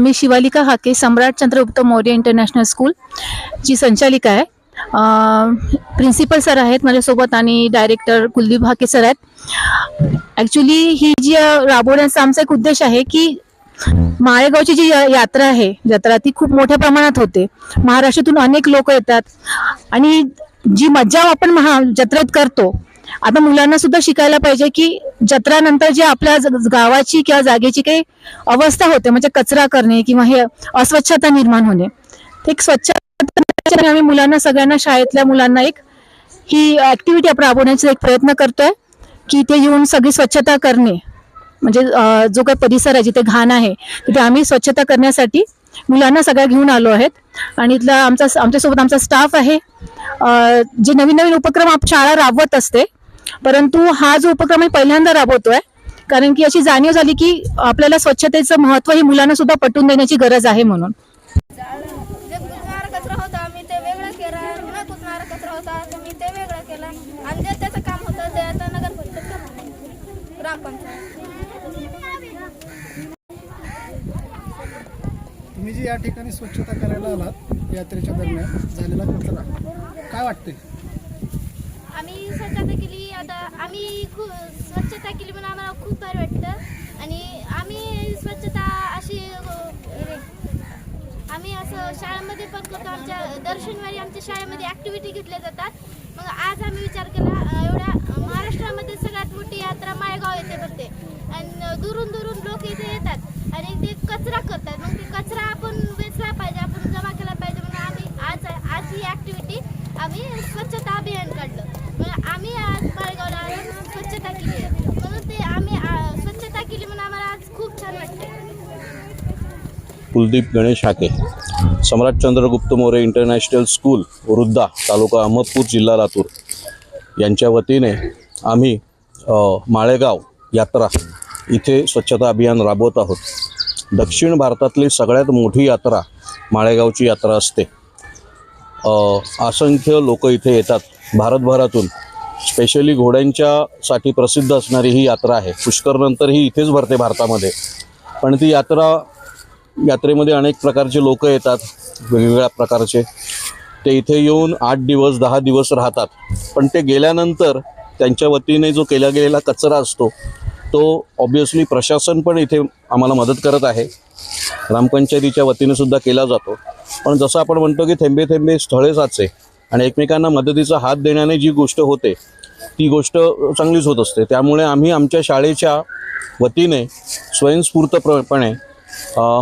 मी Shivalika Hake Samrat Chandragupta Maurya international school जी संचालिका आहे. प्रिन्सिपल सर आहेत माझ्यासोबत आणि डायरेक्टर कुलदीप हाके सर आहेत. ॲक्च्युली ही जी राबवण्याचा आमचा एक उद्देश आहे की माळेगावची जी यात्रा आहे जत्रा ती खूप मोठ्या प्रमाणात होते. महाराष्ट्रातून अनेक लोक येतात. आणि जी मज्जा आपण महा जत्रेत करतो आता मुलांना सुद्धा शिकायला पाहिजे की जत्रानंतर जे आपल्या गावाची किंवा जागेची काही अवस्था होते म्हणजे कचरा करणे किंवा हे अस्वच्छता निर्माण होणे. ते एक स्वच्छता आम्ही मुलांना सगळ्यांना शाळेतल्या मुलांना एक ही ऍक्टिव्हिटी आपण राबवण्याचा एक प्रयत्न करतोय की ते येऊन सगळी स्वच्छता करणे. म्हणजे जो काही परिसर आहे जिथे घाण आहे तिथे आम्ही स्वच्छता करण्यासाठी मुलांना सगळ्या घेऊन आलो आहेत. आणि इथला आमचा आमच्यासोबत आमचा स्टाफ आहे. जे नवीन नवीन उपक्रम आप शाळा राबवत असते परंतु हा जो उपक्रम आहे पहिल्यांदा राबवतोय कारण की अशी जाणीव झाली की आपल्याला स्वच्छतेचं महत्त्व ही मुलांना सुद्धा पटवून देण्याची गरज आहे म्हणून. जे कुजणारा कचरा होता मी ते वेगळं केलं. न कुजणारा कचरा होता तर मी ते वेगळं केलं. आणि जे त्याचं काम होतं ते आता नगर परिषद करणार आहे. ग्रामपंचायत तुम्ही जी या ठिकाणी स्वच्छता करायला आलात यात्रेच्या दरम्यान झालेला कचरा काय वाटते आम्ही स्वच्छता आता आम्ही खूप स्वच्छता केली म्हणून आम्हाला खूप भारी वाटतं आणि आम्ही स्वच्छता अशी आम्ही असं शाळेमध्ये पण करतो. आमच्या दर शनिवारी आमच्या शाळेमध्ये ॲक्टिव्हिटी घेतल्या जातात. मग आज आम्ही विचार केला एवढ्या महाराष्ट्रामध्ये सगळ्यात मोठी यात्रा माळेगाव येथे भरते. आणि दुरून दुरून लोक इथे येतात आणि ते कचरा करतात. मग ते कचरा आपण वेचला पाहिजे आपण जमा केला पाहिजे म्हणून आम्ही आज आज ही ॲक्टिव्हिटी आम्ही स्वच्छता अभियान काढलं. मग आम्ही आज माळगावला स्वच्छता केली. म्हणून ते आम्ही स्वच्छता केली म्हणून आम्हाला आज खूप छान वाटते कुलदीप गणेश हाके सम्राट चंद्रगुप्त मोरे इंटरनॅशनल स्कूल वृद्धा तालुका अहमदपूर जिल्हा लातूर. यांच्या वतीने आम्ही माळेगाव यात्रा इथे स्वच्छता अभियान राबवत आहोत. दक्षिण भारतातली सगळ्यात मोठी यात्रा माळेगावची यात्रा असते. असंख्य लोक इथे येतात भारतभरातून. स्पेशली घोड्यांच्यासाठी प्रसिद्ध असणारी ही यात्रा आहे. पुष्करनंतर ही इथेच भरते भारतामध्ये. पण ती यात्रा यात्रेमध्ये अनेक प्रकारचे लोक येतात वेगवेगळ्या प्रकारचे. ते इथे येऊन आठ दिवस दहा दिवस राहतात. पण ते गेल्यानंतर त्यांच्या वतीने जो केला गेलेला कचरा असतो तो ऑब्वियसली प्रशासन पण इथे आम्हाला मदत करत आहे. ग्रामपंचायतीच्या वतीने सुद्धा केला जातो. पण जसं आपण म्हणतो की थेंबे थेंबे स्थळे साचे आणि एकमेकांना मदतीचा हात देण्याने जी गोष्ट होते ती गोष्ट चांगलीच होत असते. त्यामुळे आम्ही आमच्या शाळेच्या वतीने स्वयंस्फूर्तपणे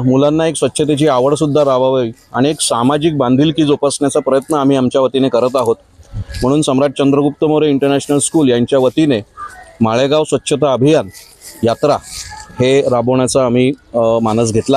मुलांना एक स्वच्छतेची आवडसुद्धा राबावी आणि एक सामाजिक बांधिलकी जोपासण्याचा प्रयत्न आम्ही आमच्या वतीने करत आहोत. म्हणून सम्राट चंद्रगुप्त मौर्य इंटरनॅशनल स्कूल यांच्या वतीने माळेगाव स्वच्छता अभियान यात्रा हे राबवण्याचा आम्ही मानस घेतला आहे.